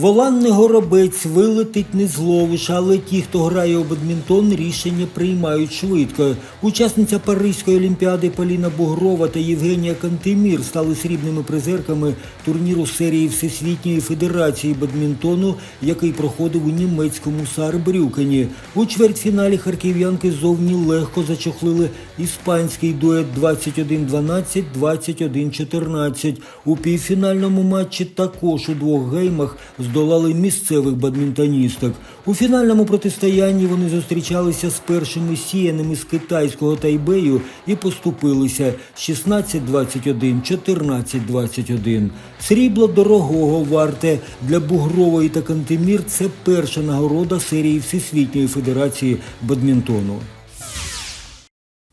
Волан горобець вилетить не зловиш, але ті, хто грає у бадмінтон, рішення приймають швидко. Учасниця Паризької олімпіади Поліна Бугрова та Євгенія Кантемір стали срібними призерками турніру серії Всесвітньої федерації бадмінтону, який проходив у німецькому Саарбрюкені. У чвертьфіналі харків'янки зовні легко зачохлили іспанський дует 21-12, 21-14. У півфінальному матчі також у двох геймах здолали місцевих бадмінтоністок. У фінальному протистоянні вони зустрічалися з першими сіяними з китайського Тайбею і поступилися 16-21, 14-21. Срібло дорогого варте для Бугрової та Кантемір. Це перша нагорода серії Всесвітньої федерації бадмінтону.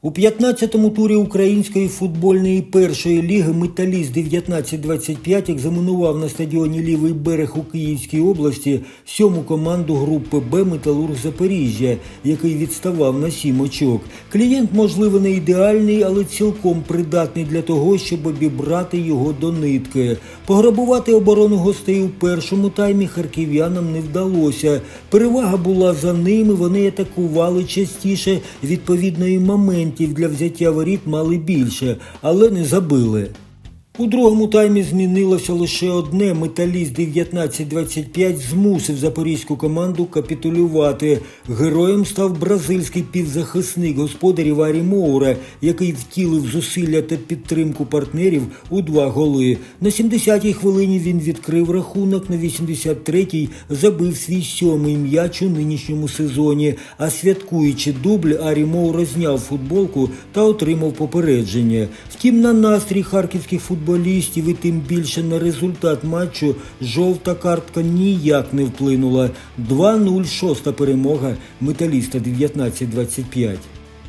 У 15-му турі української футбольної першої ліги Металіст 1925 екзаменував на стадіоні Лівий берег у Київській області сьому команду групи Б Металург Запоріжжя, який відставав на сім очок. Клієнт, можливо, не ідеальний, але цілком придатний для того, щоб обібрати його до нитки. Пограбувати оборону гостей у першому таймі харків'янам не вдалося. Перевага була за ними. Вони атакували частіше. Відповідно, і моментів для взяття воріт мали більше, але не забили. У другому таймі змінилося лише одне. Металіст 19-25 змусив запорізьку команду капітулювати. Героєм став бразильський півзахисник господарів Арі Моура, який втілив зусилля та підтримку партнерів у два голи. На 70-й хвилині він відкрив рахунок, на 83-й забив свій сьомий м'яч у нинішньому сезоні. А святкуючи дубль, Арі Моура зняв футболку та отримав попередження. Втім, на настрій харківських футболістів футболістів і тим більше на результат матчу жовта картка ніяк не вплинула. 2-0 шоста перемога металіста 19-25.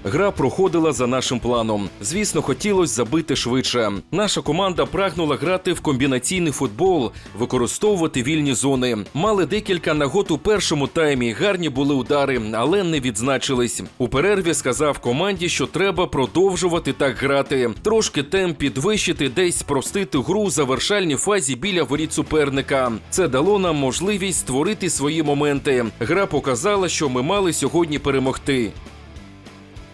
Гра проходила за нашим планом. Звісно, хотілося забити швидше. Наша команда прагнула грати в комбінаційний футбол, використовувати вільні зони. Мали декілька нагод у першому таймі. Гарні були удари, але не відзначились. У перерві сказав команді, що треба продовжувати так грати. Трошки темп підвищити, десь спростити гру у завершальній фазі біля воріт суперника. Це дало нам можливість створити свої моменти. Гра показала, що ми мали сьогодні перемогти.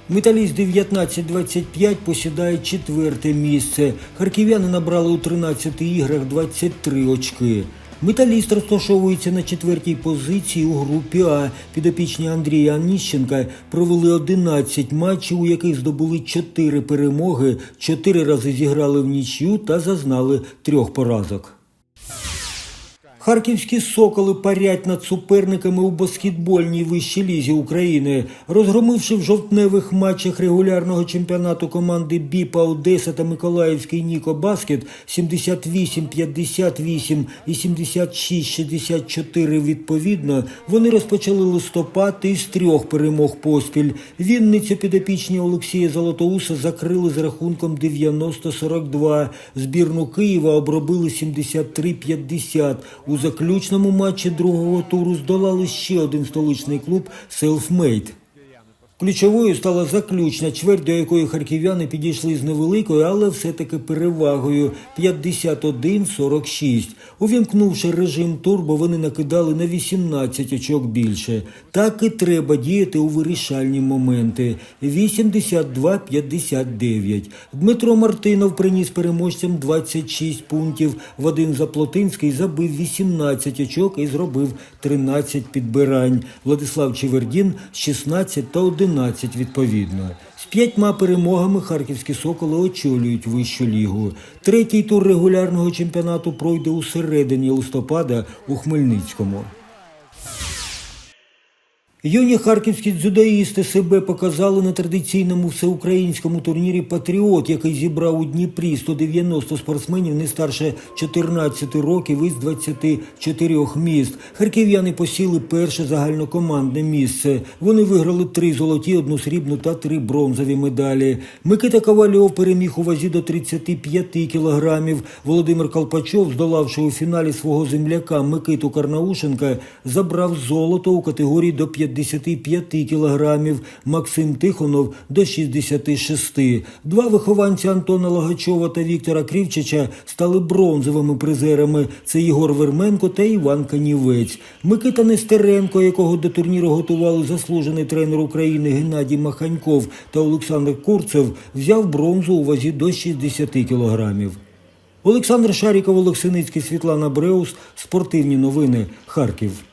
Металіст 19-25 посідає четверте місце. Харків'яни набрали у 13 іграх 23 очки. Металіст розташовується на четвертій позиції у групі А. Підопічні Андрія Аніщенка провели 11 матчів, у яких здобули 4 перемоги, 4 рази зіграли в нічю та зазнали трьох поразок. Харківські соколи парять над суперниками у баскетбольній вищій лізі України, розгромивши в жовтневих матчах регулярного чемпіонату команди Біпа Одеса та Миколаївський Ніко Баскет 78-58 і 76-64 відповідно. Вони розпочали листопад із трьох перемог поспіль. Вінницю підопічні Олексія Золотоуса закрили з рахунком 90-42. Збірну Києва обробили 73-50. У заключному матчі другого туру здолали ще один столичний клуб «Селфмейд». Ключовою стала заключна чверть, до якої харків'яни підійшли з невеликою, але все-таки перевагою 51-46. Увімкнувши режим турбо, вони накидали на 18 очок більше. Так і треба діяти у вирішальні моменти. 82-59. Дмитро Мартинов приніс переможцям 26 пунктів. Вадим Заплотинський забив 18 очок і зробив 13 підбирань. Владислав Чевердін 16 та 11 відповідно. З п'ятьма перемогами харківські соколи очолюють вищу лігу. Третій тур регулярного чемпіонату пройде у середині листопада у Хмельницькому. Юні харківські дзюдоїсти себе показали на традиційному всеукраїнському турнірі Патріот, який зібрав у Дніпрі 190 спортсменів не старше 14 років із 24 міст. Харків'яни посіли перше загальнокомандне місце. Вони виграли три золоті, одну срібну та три бронзові медалі. Микита Ковальов переміг у вазі до 35 кілограмів. Володимир Колпачов, здолавши у фіналі свого земляка Микиту Карнаушенка, забрав золото у категорії до 50 55 кілограмів, Максим Тихонов до 66. Два вихованці Антона Лагачова та Віктора Кривчича стали бронзовими призерами. Це Єгор Верменко та Іван Канівець. Микита Нестеренко, якого до турніру готували заслужений тренер України Геннадій Маханьков та Олександр Курцев, взяв бронзу у вазі до 60 кілограмів. Олександр Шаріков, Олексиницький, Світлана Бреус. Спортивні новини. Харків.